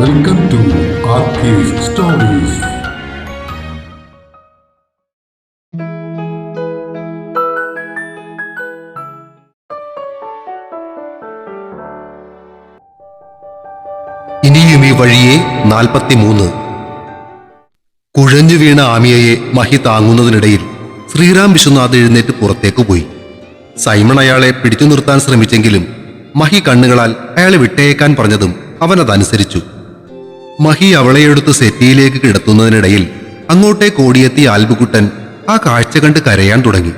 Welcome to stories ഇനിയും ഈ വഴിയെ നാൽപ്പത്തിമൂന്ന്. കുഴഞ്ഞു വീണ ആമിയയെ മഹി താങ്ങുന്നതിനിടയിൽ ശ്രീറാം വിശ്വനാഥ് എഴുന്നേറ്റ് പുറത്തേക്ക് പോയി. സൈമൺ അയാളെ പിടിച്ചു നിർത്താൻ ശ്രമിച്ചെങ്കിലും മഹി കണ്ണുകളാൽ അയാളെ വിട്ടേക്കാൻ പറഞ്ഞതും അവൻ അതനുസരിച്ചു മഹി അവളെയെടുത്ത് സെറ്റിയിലേക്ക് കിടത്തുന്നതിനിടയിൽ അങ്ങോട്ടേ കോടിയെത്തിയ ആൽബുകുട്ടൻ ആ കാഴ്ച കണ്ട് കരയാൻ തുടങ്ങി.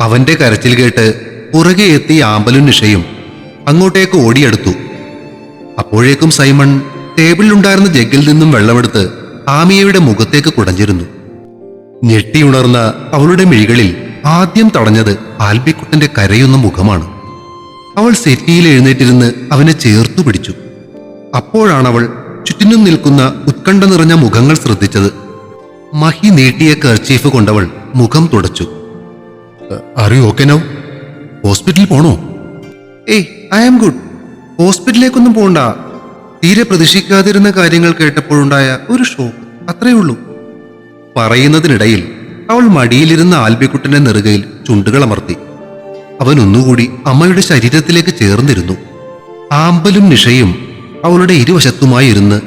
അവന്റെ കരച്ചിൽ കേട്ട് പുറകെ എത്തിയ ആമ്പലും നിഷയും അങ്ങോട്ടേക്ക് ഓടിയെടുത്തു. അപ്പോഴേക്കും സൈമൺ ടേബിളിലുണ്ടായിരുന്ന ജഗ്ഗിൽ നിന്നും വെള്ളമെടുത്ത് ആമിയയുടെ മുഖത്തേക്ക് കുടഞ്ഞിരുന്നു. ഞെട്ടിയുണർന്ന അവളുടെ മിഴികളിൽ ആദ്യം തടഞ്ഞത് ആൽബിക്കുട്ടന്റെ കരയുന്ന മുഖമാണ്. അവൾ സെറ്റിയിൽ എഴുന്നേറ്റിരുന്ന് അവനെ ചേർത്തു പിടിച്ചു. അപ്പോഴാണ് അവൾ ചുറ്റിനും നിൽക്കുന്ന ഉത്കണ്ഠ നിറഞ്ഞ മുഖങ്ങൾ ശ്രദ്ധിച്ചത്. മഹി നീട്ടിയ കർച്ചീഫ് കൊണ്ടവൾ മുഖം തുടച്ചു. അറിയോ ഓക്കെ നൗ ഹോസ്പിറ്റലിൽ പോണോ? ഏയ് ഐ ആം ഗുഡ് ഹോസ്പിറ്റലിലേക്കൊന്നും പോണ്ട. തീരെ പ്രതീക്ഷിക്കാതിരുന്ന കാര്യങ്ങൾ കേട്ടപ്പോഴുണ്ടായ ഒരു ഷോക്ക് അത്രയേ ഉള്ളൂ. പറയുന്നതിനിടയിൽ അവൾ മടിയിലിരുന്ന ആൽബിക്കുട്ടന്റെ നെറുകയിൽ ചുണ്ടുകൾ അമർത്തി. അവൻ ഒന്നുകൂടി അമ്മയുടെ ശരീരത്തിലേക്ക് ചേർന്നിരുന്നു. ആമ്പലും നിഷയും അവളുടെ ഇരുവശത്തുമായി ഇരുന്ന്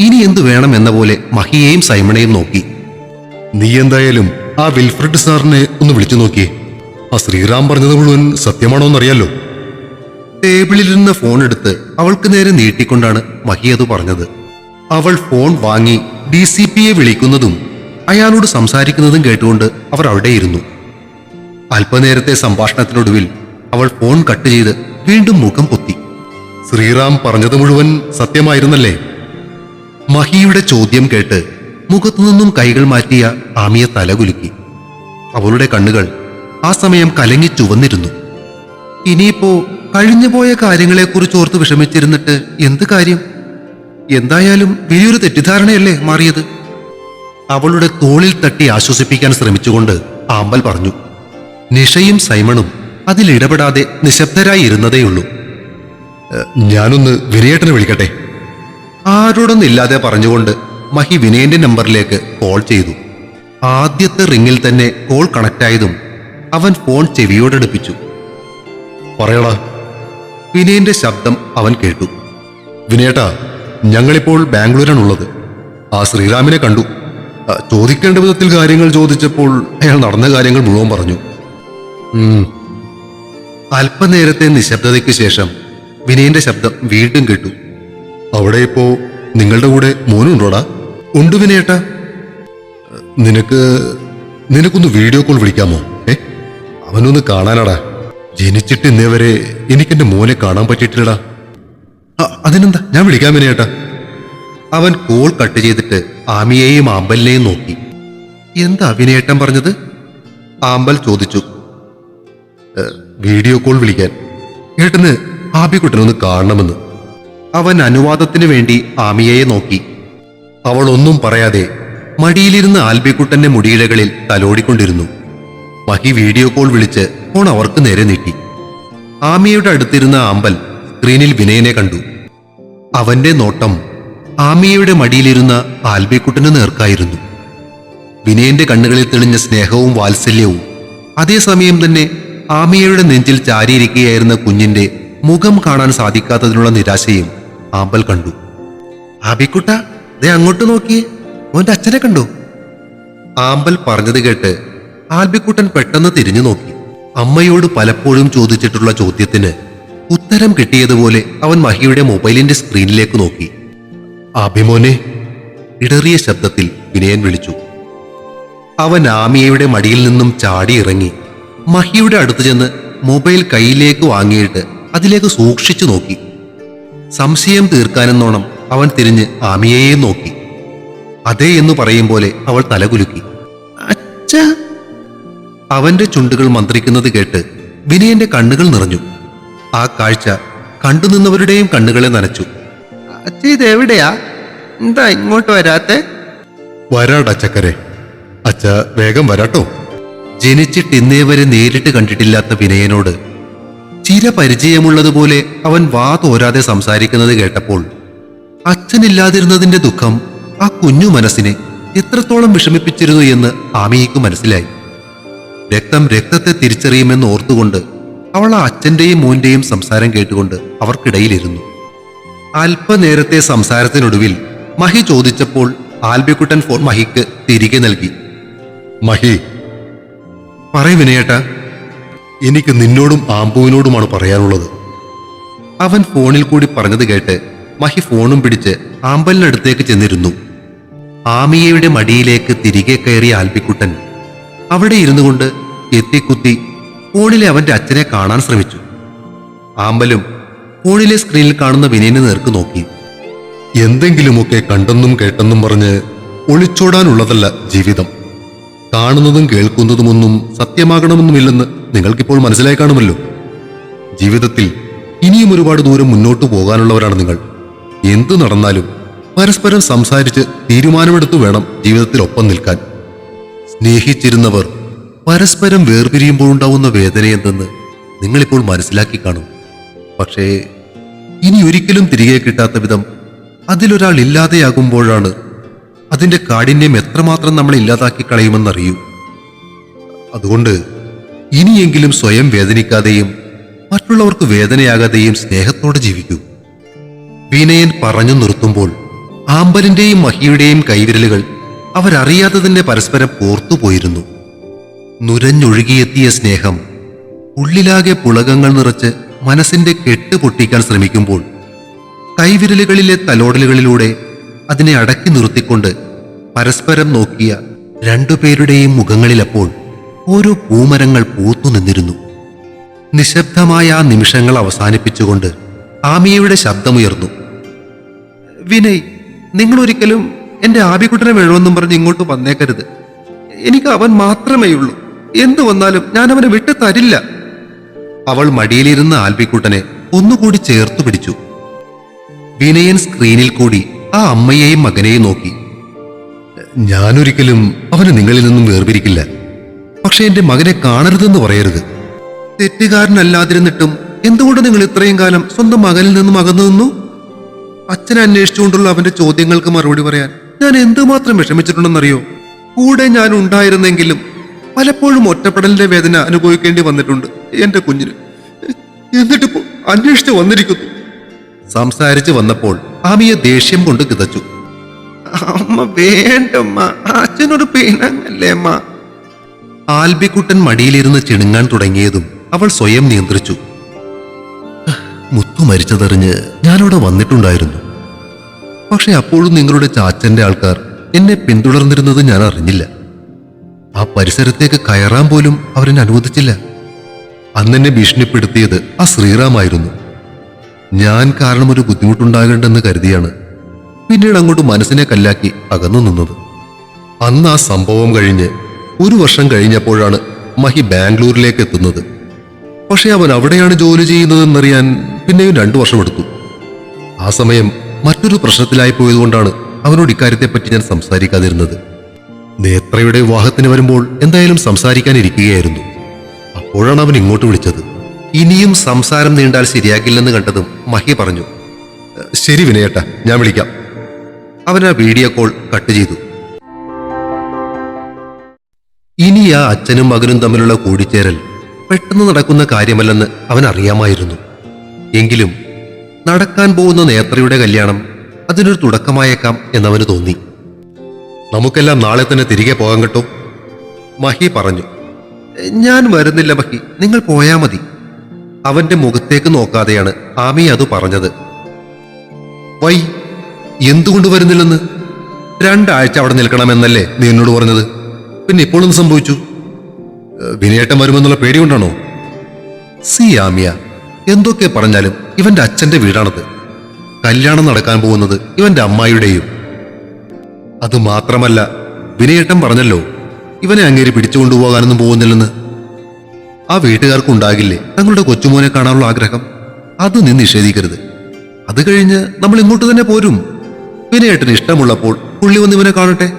ഇനി എന്തു വേണമെന്ന പോലെ മഹിയെയും സൈമണയും നോക്കി. നീ എന്തായാലും ആ വിൽഫ്രഡ് സാറിനെ ഒന്ന് വിളിച്ചു നോക്കിയേ. ആ ശ്രീറാം പറഞ്ഞത് മുഴുവൻ സത്യമാണോ എന്നറിയാലോ? ടേബിളിലിരുന്ന ഫോൺ എടുത്ത് അവൾക്ക് നേരെ നീട്ടിക്കൊണ്ടാണ് മഹി അത് പറഞ്ഞത്. അവൾ ഫോൺ വാങ്ങി ഡി സി പിയെ വിളിക്കുന്നതും അയാളോട് സംസാരിക്കുന്നതും കേട്ടുകൊണ്ട് അവർ അവിടെയിരുന്നു അല്പനേരത്തെ സംഭാഷണത്തിനൊടുവിൽ അവൾ ഫോൺ കട്ട് ചെയ്ത് വീണ്ടും മുഖം പൊത്തി. ശ്രീറാം പറഞ്ഞത് മുഴുവൻ സത്യമായിരുന്നല്ലേ? മഹിയുടെ ചോദ്യം കേട്ട് മുഖത്തു നിന്നും കൈകൾ മാറ്റിയ ആമിയെ തലകുലുക്കി അവളുടെ കണ്ണുകൾ ആ സമയം കലങ്ങി ചുവന്നിരുന്നു. ഇനിയിപ്പോ കഴിഞ്ഞുപോയ കാര്യങ്ങളെക്കുറിച്ച് ഓർത്ത് വിഷമിച്ചിരുന്നിട്ട് എന്ത് കാര്യം? എന്തായാലും വലിയൊരു തെറ്റിദ്ധാരണയല്ലേ മാറിയത്? അവളുടെ തോളിൽ തട്ടി ആശ്വസിപ്പിക്കാൻ ശ്രമിച്ചുകൊണ്ട് ആമ്പൽ പറഞ്ഞു. നിഷയും സൈമണും അതിലിടപെടാതെ നിശബ്ദരായി ഇരുന്നതേയുള്ളൂ. "ഏ, ഞാനൊന്ന് വിനയേട്ടനെ വിളിക്കട്ടെ? ആരോടൊന്നില്ലാതെ പറഞ്ഞുകൊണ്ട് മഹി വിനയന്റെ നമ്പറിലേക്ക് കോൾ ചെയ്തു. ആദ്യത്തെ റിങ്ങിൽ തന്നെ കോൾ കണക്റ്റായതും അവൻ ഫോൺ ചെവിയോടടുപ്പിച്ചു. പറയടാ. വിനയന്റെ ശബ്ദം അവൻ കേട്ടു. വിനയേട്ടാ ഞങ്ങളിപ്പോൾ ബാംഗ്ലൂരാണുള്ളത് ആ ശ്രീറാമിനെ കണ്ടു. ചോദിക്കേണ്ട വിധത്തിൽ കാര്യങ്ങൾ ചോദിച്ചപ്പോൾ അയാൾ നടന്ന കാര്യങ്ങൾ മുഴുവൻ പറഞ്ഞു. അല്പനേരത്തെ നിശബ്ദതയ്ക്ക് ശേഷം വിനയന്റെ ശബ്ദം വീണ്ടും കേട്ടു. അവിടെ ഇപ്പോ നിങ്ങളുടെ കൂടെ മോനുണ്ടോടാ ഉണ്ട് വിനയേട്ടാ. നിനക്ക് നിനക്കൊന്ന് വീഡിയോ കോൾ വിളിക്കാമോ? ഏ? അവനൊന്ന് കാണാനാടാ. ജനിച്ചിട്ട് ഇന്നേ വരെ എനിക്കെന്റെ മോനെ കാണാൻ പറ്റിയിട്ടില്ലടാ. അതിനെന്താ? ഞാൻ വിളിക്കാൻ വിനയേട്ടാ. അവൻ കോൾ കട്ട് ചെയ്തിട്ട് ആമിയെയും ആമ്പലിനെയും നോക്കി. എന്താ വിനയേട്ടൻ പറഞ്ഞത്? ആമ്പൽ ചോദിച്ചു. വീഡിയോ കോൾ വിളിക്കാൻ. ഏട്ടന് ആബിക്കുട്ടനൊന്ന് കാണണമെന്ന്. അവൻ അനുവാദത്തിന് വേണ്ടി ആമിയയെ നോക്കി. അവൾ ഒന്നും പറയാതെ മടിയിലിരുന്ന് ആൽബിക്കുട്ടന്റെ മുടിയിഴകളിൽ തലോടിക്കൊണ്ടിരുന്നു. മഹി വീഡിയോ കോൾ വിളിച്ച് ഫോൺ അവർക്ക് നേരെ നീട്ടി. ആമിയയുടെ അടുത്തിരുന്ന ആമ്പൽ സ്ക്രീനിൽ വിനയനെ കണ്ടു. അവന്റെ നോട്ടം ആമിയയുടെ മടിയിലിരുന്ന ആൽബിക്കുട്ടന് നേർക്കായിരുന്നു. വിനയന്റെ കണ്ണുകളിൽ തെളിഞ്ഞ സ്നേഹവും വാത്സല്യവും അതേസമയം തന്നെ ആമിയയുടെ നെഞ്ചിൽ ചാരിയിരിക്കുകയായിരുന്ന കുഞ്ഞിന്റെ മുഖം കാണാൻ സാധിക്കാത്തതിനുള്ള നിരാശയും ആമ്പൽ കണ്ടു. ആബിക്കുട്ട ദേ അങ്ങോട്ട് നോക്കിയേ. ഓന്റെ അച്ഛനെ കണ്ടു. ആമ്പൽ പറഞ്ഞത് കേട്ട് ആൽബിക്കുട്ടൻ പെട്ടെന്ന് തിരിഞ്ഞു നോക്കി. അമ്മയോട് പലപ്പോഴും ചോദിച്ചിട്ടുള്ള ചോദ്യത്തിന് ഉത്തരം കിട്ടിയതുപോലെ അവൻ മഹിയുടെ മൊബൈലിന്റെ സ്ക്രീനിലേക്ക് നോക്കി. അഭിമോനെ ഇടറിയ ശബ്ദത്തിൽ വിനയൻ വിളിച്ചു. അവൻ ആമിയയുടെ മടിയിൽ നിന്നും ചാടി ഇറങ്ങി മഹിയുടെ അടുത്ത് ചെന്ന് മൊബൈൽ കയ്യിലേക്ക് വാങ്ങിയിട്ട് അതിലേക്ക് സൂക്ഷിച്ചു നോക്കി. സംശയം തീർക്കാനെന്നോണം അവൻ തിരിഞ്ഞ് ആമിയയെ നോക്കി. അതേ എന്ന് പറയും പോലെ അവൾ തലകുലുക്കി. അച്ഛ! അവന്റെ ചുണ്ടുകൾ മന്ത്രിക്കുന്നത് കേട്ട് വിനയന്റെ കണ്ണുകൾ നിറഞ്ഞു. ആ കാഴ്ച കണ്ടുനിന്നവരുടെയും കണ്ണുകളെ നനച്ചു. അച്ഛ ഇതെവിടെയാ? എന്താ ഇങ്ങോട്ട് വരാത്തെ? വരാടാ ചക്കരെ. അച്ഛ വേഗം വരാട്ടോ. ജനിച്ചിട്ട് ഇന്നേ വരെ നേരിട്ട് കണ്ടിട്ടില്ലാത്ത വിനയനോട് ചിരപരിചയമുള്ളതുപോലെ അവൻ വാ തോരാതെ സംസാരിക്കുന്നത് കേട്ടപ്പോൾ അച്ഛനില്ലാതിരുന്നതിന്റെ ദുഃഖം ആ കുഞ്ഞു മനസ്സിനെ എത്രത്തോളം വിഷമിപ്പിച്ചിരുന്നു എന്ന് ആമിയയ്ക്ക് മനസ്സിലായി. രക്തം രക്തത്തെ തിരിച്ചറിയുമെന്ന് ഓർത്തുകൊണ്ട് അവൾ ആ അച്ഛന്റെയും മോന്റെയും സംസാരം കേട്ടുകൊണ്ട് അവർക്കിടയിലിരുന്നു. അല്പനേരത്തെ സംസാരത്തിനൊടുവിൽ മഹി ചോദിച്ചപ്പോൾ ആൽബിക്കുട്ടൻ ഫോൺ മഹിക്ക് തിരികെ നൽകി. മഹി പറയ വിനയേട്ട എനിക്ക് നിന്നോടും ആമ്പുവിനോടുമാണ് പറയാനുള്ളത്. അവൻ ഫോണിൽ കൂടി പറഞ്ഞത് കേട്ട് മഹി ഫോണും പിടിച്ച് ആമ്പലിനടുത്തേക്ക് ചെന്നിരുന്നു. ആമിയയുടെ മടിയിലേക്ക് തിരികെ കയറിയ ആൽബിക്കുട്ടൻ അവിടെ ഇരുന്നു കൊണ്ട് എത്തിക്കുത്തി ഫോണിലെ അവന്റെ അച്ഛനെ കാണാൻ ശ്രമിച്ചു. ആമ്പലും ഫോണിലെ സ്ക്രീനിൽ കാണുന്ന വിനയനെ നേർക്ക് നോക്കി. എന്തെങ്കിലുമൊക്കെ കണ്ടെന്നും കേട്ടെന്നും പറഞ്ഞ് ഒളിച്ചോടാനുള്ളതല്ല ജീവിതം. കാണുന്നതും കേൾക്കുന്നതുമൊന്നും സത്യമാകണമെന്നുമില്ലെന്ന് നിങ്ങൾക്കിപ്പോൾ മനസ്സിലായി കാണുമല്ലോ. ജീവിതത്തിൽ ഇനിയും ഒരുപാട് ദൂരം മുന്നോട്ട് പോകാനുള്ളവരാണ് നിങ്ങൾ. എന്തു നടന്നാലും പരസ്പരം സംസാരിച്ച് തീരുമാനമെടുത്തു വേണം ജീവിതത്തിൽ ഒപ്പം നിൽക്കാൻ. സ്നേഹിച്ചിരുന്നവർ പരസ്പരം വേർപിരിയുമ്പോഴുണ്ടാവുന്ന വേദന എന്തെന്ന് നിങ്ങളിപ്പോൾ മനസ്സിലാക്കി കാണും. പക്ഷേ ഇനി ഒരിക്കലും തിരികെ കിട്ടാത്ത വിധം അതിലൊരാൾ ഇല്ലാതെയാകുമ്പോഴാണ് അതിന്റെ കാഠിന്യം എത്രമാത്രം നമ്മളെ ഇല്ലാതാക്കി കളയുമെന്നറിയൂ. അതുകൊണ്ട് ഇനിയെങ്കിലും സ്വയം വേദനിക്കാതെയും മറ്റുള്ളവർക്ക് വേദനയാകാതെയും സ്നേഹത്തോടെ ജീവിക്കൂ. വിനയൻ പറഞ്ഞു നിർത്തുമ്പോൾ ആമ്പലിന്റെയും മഹിയുടെയും കൈവിരലുകൾ അവരറിയാതെ തന്നെ പരസ്പരം പോർത്തുപോയിരുന്നു നുരഞ്ഞൊഴുകിയെത്തിയ സ്നേഹം ഉള്ളിലാകെ പുളകങ്ങൾ നിറച്ച് മനസ്സിന്റെ കെട്ട് പൊട്ടിക്കാൻ ശ്രമിക്കുമ്പോൾ കൈവിരലുകളിലെ തലോടലുകളിലൂടെ അതിനെ അടക്കി നിർത്തിക്കൊണ്ട് പരസ്പരം നോക്കിയ രണ്ടുപേരുടെയും മുഖങ്ങളിലപ്പോൾ ഓരോ പൂമരങ്ങൾ പൂത്തു നിന്നിരുന്നു. നിശബ്ദമായ ആ നിമിഷങ്ങൾ അവസാനിപ്പിച്ചുകൊണ്ട് ആമിയയുടെ ശബ്ദമുയർന്നു. വിനയ് നിങ്ങൾ ഒരിക്കലും എന്റെ ആബിക്കുട്ടനെ വേണമെന്നും പറഞ്ഞ് ഇങ്ങോട്ട് വന്നേക്കരുത്. എനിക്ക് അവൻ മാത്രമേ ഉള്ളൂ. എന്തു വന്നാലും ഞാൻ അവനെ വിട്ടു തരില്ല. അവൾ മടിയിലിരുന്ന ആൽബിക്കുട്ടനെ ഒന്നുകൂടി ചേർത്തു പിടിച്ചു. വിനയൻ സ്ക്രീനിൽ കൂടി ആ അമ്മയെയും മകനെയും നോക്കി. ഞാനൊരിക്കലും അവനെ നിങ്ങളിൽ നിന്നും വേർപിരിക്കില്ല. പക്ഷെ എന്റെ മകനെ കാണരുതെന്ന് പറയരുത്. തെറ്റുകാരനല്ലാതിരുന്നിട്ടും എന്തുകൊണ്ട് നിങ്ങൾ ഇത്രയും കാലം സ്വന്തം മകനിൽ നിന്നും അകന്നു നിന്നു? അച്ഛനെ അന്വേഷിച്ചുകൊണ്ടുള്ള അവന്റെ ചോദ്യങ്ങൾക്ക് മറുപടി പറയാൻ ഞാൻ എന്തുമാത്രം വിഷമിച്ചിട്ടുണ്ടെന്നറിയോ? കൂടെ ഞാൻ ഉണ്ടായിരുന്നെങ്കിലും പലപ്പോഴും ഒറ്റപ്പെടലിന്റെ വേദന അനുഭവിക്കേണ്ടി വന്നിട്ടുണ്ട് എന്റെ കുഞ്ഞിന്. എന്നിട്ടിപ്പോ അന്വേഷിച്ചു വന്നിരിക്കുന്നു. സംസാരിച്ചു വന്നപ്പോൾ ആമിയെ ദേഷ്യം കൊണ്ട് കിതച്ചു. അമ്മ വേണ്ടമ്മ അച്ഛനൊരു പിണങ്ങല്ലേ അമ്മ? ആൽബിക്കുട്ടൻ മടിയിലിരുന്ന് ചിണുങ്ങാൻ തുടങ്ങിയതും അവൾ സ്വയം നിയന്ത്രിച്ചു. മുത്തു മരിച്ചതറിഞ്ഞ് ഞാനവിടെ വന്നിട്ടുണ്ടായിരുന്നു. പക്ഷെ അപ്പോഴും നിങ്ങളുടെ ചാച്ചന്റെ ആൾക്കാർ എന്നെ പിന്തുടർന്നിരുന്നത് ഞാൻ അറിഞ്ഞില്ല. ആ പരിസരത്തേക്ക് കയറാൻ പോലും അവരെന്നെ അനുവദിച്ചില്ല. അന്നെന്നെ ഭീഷണിപ്പെടുത്തിയത് ആ ശ്രീറാമായിരുന്നു. ഞാൻ കാരണം ഒരു ബുദ്ധിമുട്ടുണ്ടാകേണ്ടെന്ന് കരുതിയാണ് പിന്നീട് അങ്ങോട്ട് മനസ്സിനെ കല്ലാക്കി അകന്നു നിന്നത്. അന്ന് ആ സംഭവം കഴിഞ്ഞ് ഒരു വർഷം കഴിഞ്ഞപ്പോഴാണ് മഹി ബാംഗ്ലൂരിലേക്ക് എത്തുന്നത്. പക്ഷേ അവൻ അവിടെയാണ് ജോലി ചെയ്യുന്നതെന്നറിയാൻ പിന്നെയും രണ്ടു വർഷമെടുത്തു ആ സമയം മറ്റൊരു പ്രശ്നത്തിലായി പോയതുകൊണ്ടാണ് അവനോട് ഇക്കാര്യത്തെപ്പറ്റി ഞാൻ സംസാരിക്കാതിരുന്നത്. നേത്രയുടെ വിവാഹത്തിന് വരുമ്പോൾ എന്തായാലും സംസാരിക്കാനിരിക്കുകയായിരുന്നു. അപ്പോഴാണ് അവൻ ഇങ്ങോട്ട് വിളിച്ചത്. ഇനിയും സംസാരം നീണ്ടാൽ ശരിയാക്കില്ലെന്ന് കണ്ടതും മഹി പറഞ്ഞു ശരി വിനയേട്ട ഞാൻ വിളിക്കാം. അവൻ ആ വീഡിയോ കോൾ കട്ട് ചെയ്തു. ഇനി ആ അച്ഛനും മകനും തമ്മിലുള്ള കൂടിച്ചേരൽ പെട്ടെന്ന് നടക്കുന്ന കാര്യമല്ലെന്ന് അവൻ അറിയാമായിരുന്നു. എങ്കിലും നടക്കാൻ പോകുന്ന നേത്രയുടെ കല്യാണം അതിനൊരു തുടക്കമായേക്കാം എന്നവന് തോന്നി. നമുക്കെല്ലാം നാളെ തന്നെ തിരികെ പോകാൻ കേട്ടോ മഹി പറഞ്ഞു. ഞാൻ വരുന്നില്ല മഹി നിങ്ങൾ പോയാ മതി. അവന്റെ മുഖത്തേക്ക് നോക്കാതെയാണ് ആമി അത് പറഞ്ഞത്. വൈ എന്തുകൊണ്ട് വരുന്നില്ലെന്ന്? രണ്ടാഴ്ച അവിടെ നിൽക്കണമെന്നല്ലേ നീ എന്നോട് പറഞ്ഞത്? പിന്നെ ഇപ്പോൾ എന്ത് സംഭവിച്ചു വിനയേട്ടം വരുമെന്നുള്ള പേടി കൊണ്ടാണോ? സി ആമിയ എന്തൊക്കെ പറഞ്ഞാലും ഇവന്റെ അച്ഛന്റെ വീടാണത്. കല്യാണം നടക്കാൻ പോകുന്നത് ഇവന്റെ അമ്മായിയുടെയും. അത് മാത്രമല്ല വിനയേട്ടൻ പറഞ്ഞല്ലോ ഇവനെ അങ്ങേരി പിടിച്ചുകൊണ്ടുപോകാനൊന്നും പോകുന്നില്ലെന്ന്. ആ വീട്ടുകാർക്ക് ഉണ്ടാകില്ലേ തങ്ങളുടെ കൊച്ചുമോനെ കാണാനുള്ള ആഗ്രഹം? അത് നീ നിഷേധിക്കരുത്. അത് കഴിഞ്ഞ് നമ്മൾ ഇങ്ങോട്ട് തന്നെ പോരും. വിനയേട്ടന് ഇഷ്ടമുള്ളപ്പോൾ പുള്ളി വന്ന് ഇവനെ കാണട്ടെ?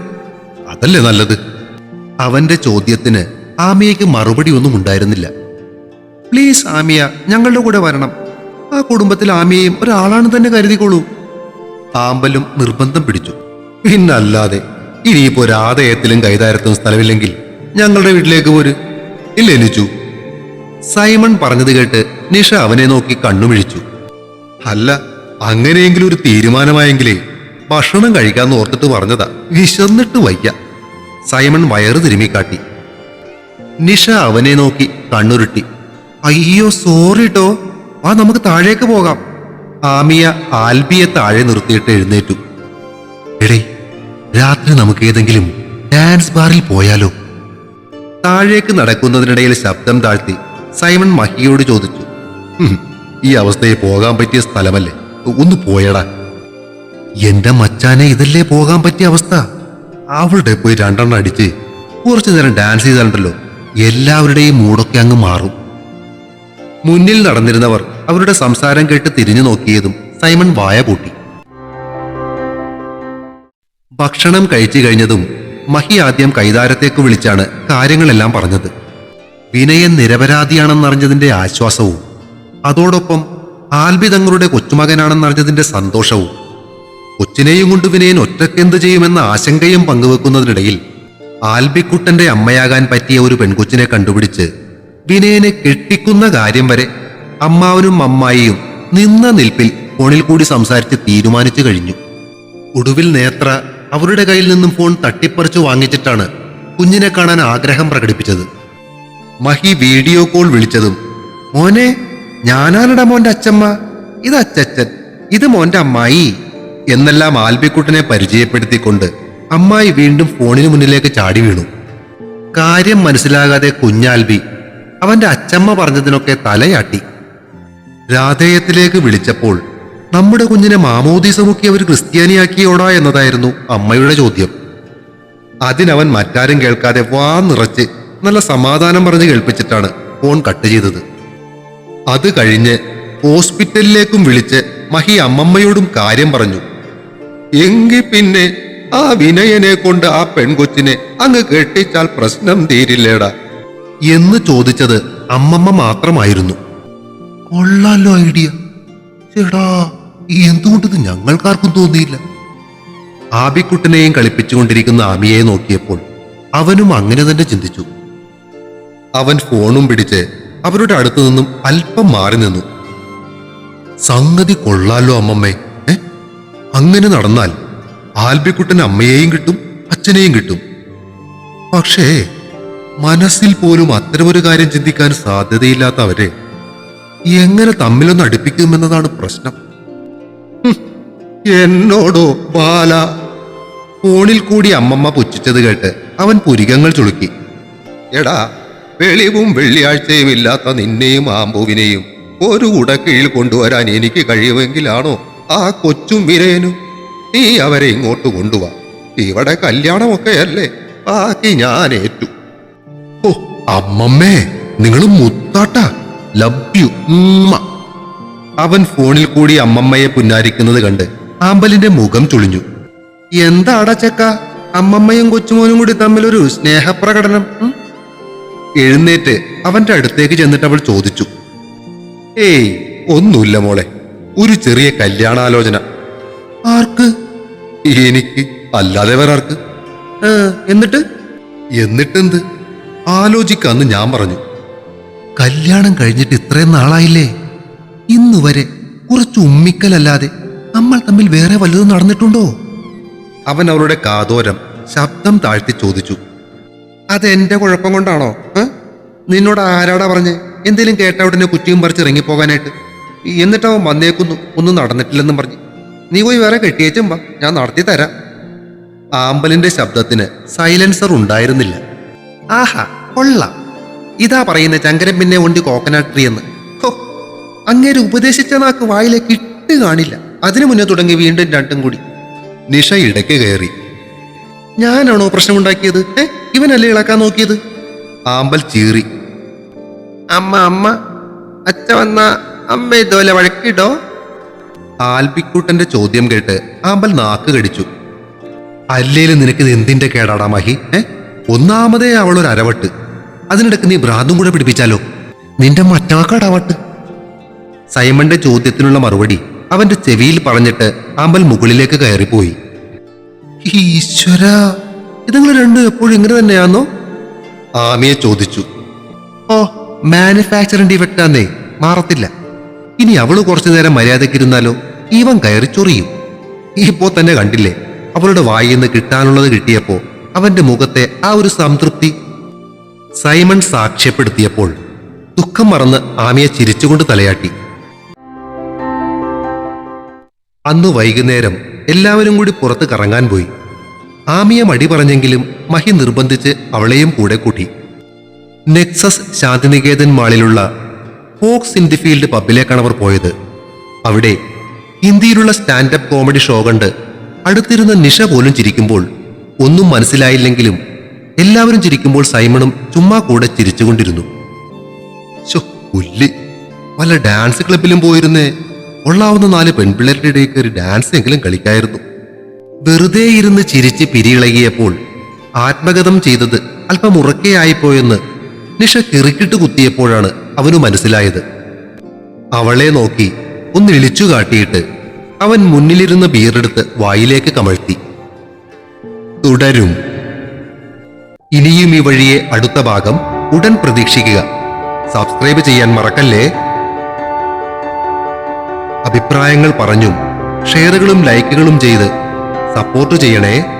അതല്ലേ നല്ലത്? അവന്റെ ചോദ്യത്തിന് ആമിയയ്ക്ക് മറുപടി ഒന്നും ഉണ്ടായിരുന്നില്ല. പ്ലീസ് ആമിയ ഞങ്ങളുടെ കൂടെ വരണം. ആ കുടുംബത്തിൽ ആമിയയും ഒരാളാണ് തന്നെ കരുതിക്കോളൂ. ആമ്പലും നിർബന്ധം പിടിച്ചു. പിന്നല്ലാതെ ഇനിയിപ്പോ രാധയത്തിലും കൈതാരത്തും സ്ഥലമില്ലെങ്കിൽ ഞങ്ങളുടെ വീട്ടിലേക്ക് പോര്. ഇല്ലേ നിച്ചു സൈമൺ പറഞ്ഞത് കേട്ട് നിഷ അവനെ നോക്കി കണ്ണുമിഴിച്ചു. അല്ല അങ്ങനെയെങ്കിലും ഒരു തീരുമാനമായെങ്കിലേ ഭക്ഷണം കഴിക്കാന്ന് ഓർത്തിട്ട് പറഞ്ഞതാ. വിശന്നിട്ട് വയ്യ. സൈമൺ വയറ് തിരുമിക്കാട്ടി നിഷ അവനെ നോക്കി കണ്ണുരുട്ടി. അയ്യോ സോറി ആ നമുക്ക് താഴേക്ക് പോകാം. ആമിയ ആൽബിയെ താഴെ നിർത്തിയിട്ട് എഴുന്നേറ്റു. എടേ രാത്രി നമുക്ക് ഏതെങ്കിലും ഡാൻസ് ബാറിൽ പോയാലോ? താഴേക്ക് നടക്കുന്നതിനിടയിൽ ശബ്ദം താഴ്ത്തി സൈമൺ മഹിയോട് ചോദിച്ചു. ഈ അവസ്ഥയെ പോകാൻ പറ്റിയ സ്ഥലമല്ലേ? ഒന്ന് പോയടാ. എന്റെ മച്ചാനെ ഇതല്ലേ പോകാൻ പറ്റിയ അവസ്ഥ? അവളുടെ പോയി രണ്ടെണ്ണം അടിച്ച് കുറച്ചു നേരം ഡാൻസ് ചെയ്താലുണ്ടല്ലോ എല്ലാവരുടെയും മൂടൊക്കെ അങ്ങ് മാറും. മുന്നിൽ നടന്നിരുന്നവർ അവരുടെ സംസാരം കേട്ട് തിരിഞ്ഞു നോക്കിയതും സൈമൺ വായ പൂട്ടി. ഭക്ഷണം കഴിച്ചു കഴിഞ്ഞതും മഹി ആദ്യം കൈതാരത്തേക്ക് വിളിച്ചാണ് കാര്യങ്ങളെല്ലാം പറഞ്ഞത്. വിനയൻ നിരപരാധിയാണെന്നറിഞ്ഞതിന്റെ ആശ്വാസവും അതോടൊപ്പം ആൽബി തങ്ങളുടെ കൊച്ചുമകനാണെന്നറിഞ്ഞതിന്റെ സന്തോഷവും. കൊച്ചിനെയും കൊണ്ട് വിനയൻ ഒറ്റക്കെന്ത് ചെയ്യുമെന്ന ആശങ്കയും പങ്കുവെക്കുന്നതിനിടയിൽ ആൽബിക്കുട്ടന്റെ അമ്മയാകാൻ പറ്റിയ ഒരു പെൺകൊച്ചിനെ കണ്ടുപിടിച്ച് വിനയനെ കെട്ടിക്കുന്ന കാര്യം വരെ അമ്മാവനും അമ്മായിയും നിന്ന നിൽപ്പിൽ ഫോണിൽ കൂടി സംസാരിച്ച് തീരുമാനിച്ചു കഴിഞ്ഞു. ഒടുവിൽ നേത്ര അവരുടെ കയ്യിൽ നിന്നും ഫോൺ തട്ടിപ്പറിച്ചു വാങ്ങിച്ചിട്ടാണ് കുഞ്ഞിനെ കാണാൻ ആഗ്രഹം പ്രകടിപ്പിച്ചത്. മഹി വീഡിയോ കോൾ വിളിച്ചതും മോനെ ഞാനാണടാ മോന്റെ അച്ഛമ്മ ഇത് അച്ചച്ചൻ. ഇത് മോന്റെ അമ്മായി. എന്നെല്ലാം ആൽബിക്കുട്ടനെ പരിചയപ്പെടുത്തിക്കൊണ്ട് അമ്മായി വീണ്ടും ഫോണിന് മുന്നിലേക്ക് ചാടി വീണു. കാര്യം മനസ്സിലാകാതെ കുഞ്ഞാൽബി അവന്റെ അച്ചമ്മ പറഞ്ഞതിനൊക്കെ തലയാട്ടി. രാധേയത്തിലേക്ക് വിളിച്ചപ്പോൾ നമ്മുടെ കുഞ്ഞിനെ മാമോദീസ മുക്കി അവർ ക്രിസ്ത്യാനിയാക്കിയോടാ എന്നതായിരുന്നു അമ്മയുടെ ചോദ്യം. അതിനവൻ മറ്റാരും കേൾക്കാതെ വാ നിറച്ച് നല്ല സമാധാനം പറഞ്ഞ് കേൾപ്പിച്ചിട്ടാണ് ഫോൺ കട്ട് ചെയ്തത്. അത് കഴിഞ്ഞ് ഹോസ്പിറ്റലിലേക്കും വിളിച്ച് മഹി അമ്മമ്മയോടും കാര്യം പറഞ്ഞു. എങ്കിൽ പിന്നെ ആ വിനയനെ കൊണ്ട് ആ പെൺകൊച്ചിനെ അങ്ങ് കെട്ടിച്ചാൽ പ്രശ്നം തീരില്ലേടാ. എന്ന് ചോദിച്ചത് അമ്മമ്മ മാത്രമായിരുന്നു. കൊള്ളാലോ ഐഡിയ. ചേടാ എന്തുകൊണ്ടിത് ഞങ്ങൾക്കാർക്കും തോന്നിയില്ല. ആബിക്കുട്ടനെയും കളിപ്പിച്ചുകൊണ്ടിരിക്കുന്ന ആമിയെ നോക്കിയപ്പോൾ അവനും അങ്ങനെ തന്നെ ചിന്തിച്ചു. അവൻ ഫോണും പിടിച്ച് അവരുടെ അടുത്തു നിന്നും അല്പം മാറി നിന്നു. സംഗതി കൊള്ളാലോ അമ്മമ്മേ. അങ്ങനെ നടന്നാൽ ആൽബിക്കുട്ടൻ അമ്മയെയും കിട്ടും അച്ഛനെയും കിട്ടും. പക്ഷേ മനസ്സിൽ പോലും അത്തരമൊരു കാര്യം ചിന്തിക്കാൻ സാധ്യതയില്ലാത്ത അവരെ എങ്ങനെ തമ്മിലൊന്ന് അടുപ്പിക്കുമെന്നതാണ് പ്രശ്നം. എന്നോടോ ബാല. ഫോണിൽ കൂടി അമ്മമ്മ പുച്ഛിച്ചത് കേട്ട് അവൻ പുരികങ്ങൾ ചുളുക്കി. എടാ വെളിവും വെള്ളിയാഴ്ചയും ഇല്ലാത്ത നിന്നെയും ആമ്പുവിനെയും ഒരു ഉടക്കീഴിൽ കൊണ്ടുവരാൻ എനിക്ക് കഴിയുമെങ്കിലാണോ? ആ കൊച്ചും വിരേനും നീ അവരെ ഇങ്ങോട്ട് കൊണ്ടുവാ. ഇവിടെ കല്യാണമൊക്കെയല്ലേ? ബാക്കി ഞാൻ ഏറ്റു. ഓ അമ്മമ്മേ നിങ്ങൾ മുത്താട്ട. ലവ് യു അവൻ ഫോണിൽ കൂടി അമ്മമ്മയെ പുന്നാരിക്കുന്നത് കണ്ട് ആമ്പലിന്റെ മുഖം ചുളിഞ്ഞു. എന്താടാ ചക്ക? അമ്മമ്മയും കൊച്ചുമോനും കൂടി തമ്മിലൊരു സ്നേഹപ്രകടനം എഴുന്നേറ്റ് അവന്റെ അടുത്തേക്ക് ചെന്നിട്ട് അവൾ ചോദിച്ചു. ഏയ് ഒന്നുമില്ല മോളെ. ഒരു ചെറിയ കല്യാണാലോചന. ആർക്ക്? എനിക്ക് അല്ലാതെ വേറെ ആർക്ക് "ആ, എന്നിട്ട്? എന്നിട്ടെന്ത്? ആലോചിക്കാന്ന് ഞാൻ പറഞ്ഞു. കല്യാണം കഴിഞ്ഞിട്ട് ഇത്രയും നാളായില്ലേ? ഇന്നുവരെ കുറച്ച് ഉമ്മിക്കലല്ലാതെ നമ്മൾ തമ്മിൽ വേറെ വല്ലതും നടന്നിട്ടുണ്ടോ? അവൻ അവളുടെ കാതോരം ശബ്ദം താഴ്ത്തി ചോദിച്ചു. അത് അതെന്റെ കുഴപ്പം കൊണ്ടാണോ? നിന്നോട് ആരാടാ പറഞ്ഞേ? എന്തേലും കേട്ട ഉടനെ കുറ്റിയും പറിച്ച് ഇറങ്ങിപ്പോകാനായിട്ട്. എന്നിട്ട് അവൻ വന്നേക്കുന്നു. ഒന്നും നടന്നിട്ടില്ലെന്നും പറഞ്ഞു. നീ പോയി വേറെ കെട്ടിയേച്ചും വാ. ഞാൻ നടത്തി തരാം. ആമ്പലിന്റെ ശബ്ദത്തിന് സൈലൻസർ ഉണ്ടായിരുന്നില്ല. ആഹാ കൊള്ളാം. ഇതാ പറയുന്ന ചങ്കരൻ പിന്നെ ഉണ്ട് കോക്കനട്ട് ട്രീ എന്ന്. ഹോ അങ്ങേര് ഉപദേശിച്ച നാക്ക് വായിലേക്ക് ഇട്ട് കാണില്ല. അതിനു മുന്നേ തുടങ്ങി വീണ്ടും രണ്ടും കൂടി. നിഷ ഇടയ്ക്ക് കയറി. ഞാനാണോ പ്രശ്നമുണ്ടാക്കിയത്? ഏ ഇവനല്ലേ ഇളക്കാൻ നോക്കിയത്? ആമ്പൽ ചീറി. അമ്മ അമ്മ അച്ഛ വന്ന അമ്മ ഇതുപോലെ വഴക്കിട്ടോ ആൽബിക്കൂട്ടന്റെ ചോദ്യം കേട്ട് ആമ്പൽ നാക്ക് കടിച്ചു. അല്ലേലും നിനക്കിത് എന്തിന്റെ കേടാടാ മഹി? ഏ? ഒന്നാമതേ അവളൊരു അരവട്ട്. അതിനിടക്ക് നീ ഭ്രാന്തും കൂടെ പിടിപ്പിച്ചാലോ? നിന്റെ മറ്റാക്കാടാവട്ട് സൈമന്റെ ചോദ്യത്തിനുള്ള മറുപടി അവന്റെ ചെവിയിൽ പറഞ്ഞിട്ട് ആമ്പൽ മുകളിലേക്ക് കയറിപ്പോയി. ഈശ്വര ഇതുങ്ങൾ രണ്ടും എപ്പോഴും ഇങ്ങനെ തന്നെയാന്നോ? ആമിയെ ചോദിച്ചു. ഓ മാനുഫാക്ചറിന്റെ വെട്ടാന്നേ മാറത്തില്ല. ഇനി അവൾ കുറച്ചു നേരം മര്യാദക്കിരുന്നാലോ ഇവൻ കയറി ചൊറിയും. ഇപ്പോ തന്നെ കണ്ടില്ലേ? അവളുടെ വായിൽ നിന്ന് കിട്ടാനുള്ളത് കിട്ടിയപ്പോ അവന്റെ മുഖത്തെ ആ ഒരു സംതൃപ്തി സൈമൺ സാക്ഷ്യപ്പെടുത്തിയപ്പോൾ ദുഃഖം മറന്ന് ആമിയെ ചിരിച്ചുകൊണ്ട് തലയാട്ടി. അന്ന് വൈകുന്നേരം എല്ലാവരും കൂടി പുറത്ത് കറങ്ങാൻ പോയി. ആമിയെ മടി പറഞ്ഞെങ്കിലും മഹി നിർബന്ധിച്ച് അവളെയും കൂടെ കൂട്ടി. നെക്സസ് ശാന്തിനികേതൻ മാളിലുള്ള ഫോക്സ് ഇൻ ദി ഫീൽഡ് പബ്ബിലേക്കാണ് അവർ പോയത്. അവിടെ ഹിന്ദിയിലുള്ള സ്റ്റാൻഡപ്പ് കോമഡി ഷോ കണ്ട് അടുത്തിരുന്ന നിഷ പോലും ചിരിക്കുമ്പോൾ ഒന്നും മനസ്സിലായില്ലെങ്കിലും എല്ലാവരും ചിരിക്കുമ്പോൾ സൈമണും ചുമ്മാ കൂടെ ചിരിച്ചുകൊണ്ടിരുന്നു. പുല്ല്. വല്ല ഡാൻസ് ക്ലബിലും പോയിരുന്നേ കൊള്ളാവുന്ന നാല് പെൺപിള്ളേരുടെ ഇടയിൽ കയറി ഡാൻസ് എങ്കിലും കളിക്കായിരുന്നു. വെറുതെ ഇരുന്ന് ചിരിച്ച് പിരിയിളകിയപ്പോൾ ആത്മഗതം ചെയ്തത് അല്പം ഉറക്കെയായിപ്പോയെന്ന് നിഷ കിറുക്കിട്ട് കുത്തിയപ്പോഴാണ് അവനു മനസ്സിലായത്. അവളെ നോക്കി ഒന്ന് ഇളിച്ചു കാട്ടിയിട്ട് അവൻ മുന്നിലിരുന്ന ബീറെടുത്ത് വായിലേക്ക് കമഴ്ത്തി. തുടരും. ഇനിയും ഈ വഴിയെ അടുത്ത ഭാഗം ഉടൻ പ്രതീക്ഷിക്കുക. സബ്സ്ക്രൈബ് ചെയ്യാൻ മറക്കല്ലേ? അഭിപ്രായങ്ങൾ പറഞ്ഞും ഷെയറുകളും ലൈക്കുകളും ചെയ്ത് സപ്പോർട്ട് ചെയ്യണേ.